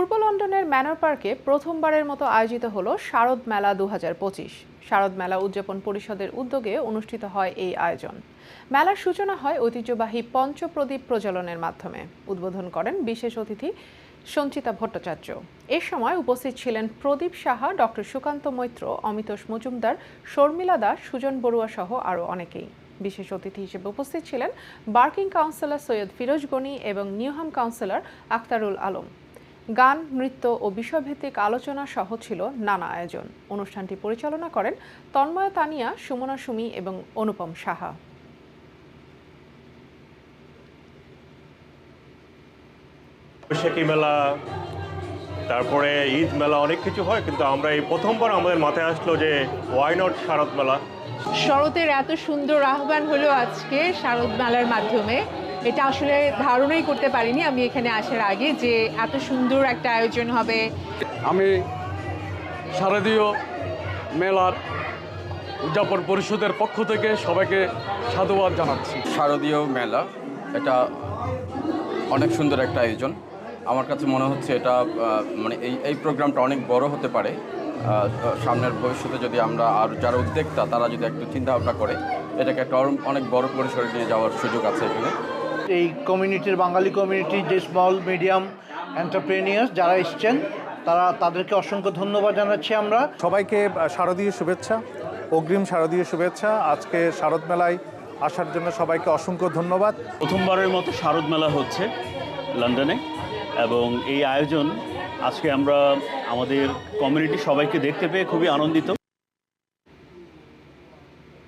পূর্ব লন্ডনের ম্যানর পার্কে প্রথমবারের মতো আয়োজিত হল শারদ মেলা দু হাজার পঁচিশ। শারদ মেলা উদযাপন পরিষদের উদ্যোগে অনুষ্ঠিত হয় এই আয়োজন। মেলার সূচনা হয় ঐতিহ্যবাহী পঞ্চপ্রদীপ প্রজ্বলনের মাধ্যমে। উদ্বোধন করেন বিশেষ অতিথি সঞ্চিতা ভট্টাচার্য। এ সময় উপস্থিত ছিলেন প্রদীপ সাহা, ডক্টর সুকান্ত মৈত্র, অমিতোষ মজুমদার, শর্মিলা দাস, সুজন বড়ুয়া সহ আরও অনেকেই। বিশেষ অতিথি হিসেবে উপস্থিত ছিলেন বার্কিং কাউন্সিলর সৈয়দ ফিরোজ গনি এবং নিউহাম কাউন্সিলর আখতারুল আলম। গান নৃত্য ও বিষয়ভিত্তিক আলোচনা সহ ছিল নানা আয়োজন। অনুষ্ঠানটি পরিচালনা করেন তন্ময় তানিয়া সুমনা সুমি এবং অনুপম সাহা। বৈশাখী মেলা তারপরে ঈদ মেলা অনেক কিছু হয় কিন্তু আমরা এই প্রথমবার আমাদের মাথায় আসলো যে ওয়াই নট শারদ মেলা? শরতের এত সুন্দর আহ্বান হলো আজকে শারদ মেলার মাধ্যমে। এটা আসলে ধারণাই করতে পারিনি আমি এখানে আসার আগে যে এত সুন্দর একটা আয়োজন হবে। আমি শারদীয় মেলার উদযাপন পরিষদের পক্ষ থেকে সবাইকে সাধুবাদ জানাচ্ছি। শারদীয় মেলা এটা অনেক সুন্দর একটা আয়োজন। আমার কাছে মনে হচ্ছে এটা মানে এই এই প্রোগ্রামটা অনেক বড় হতে পারে। সামনের ভবিষ্যতে যদি আমরা আর যারা উদ্যোক্তা তারা যদি একটু চিন্তা ভাবনা করে এটাকে একটা অনেক বড় পরিসরে নিয়ে যাওয়ার সুযোগ আছে এখানে। এই কমিউনিটির বাঙালি কমিউনিটি যে স্মল মিডিয়াম এন্টারপ্রেনিয়ার্স যারা এসছেন তারা তাদেরকে অসংখ্য ধন্যবাদ জানাচ্ছি আমরা। সবাইকে শারদীয় শুভেচ্ছা অগ্রিম শারদীয় শুভেচ্ছা। আজকে শারদ মেলায় আসার জন্য সবাইকে অসংখ্য ধন্যবাদ। প্রথমবারের মতো শারদ মেলা হচ্ছে লন্ডনে এবং এই আয়োজন আজকে আমরা আমাদের কমিউনিটি সবাইকে দেখতে পেয়ে খুবই আনন্দিত।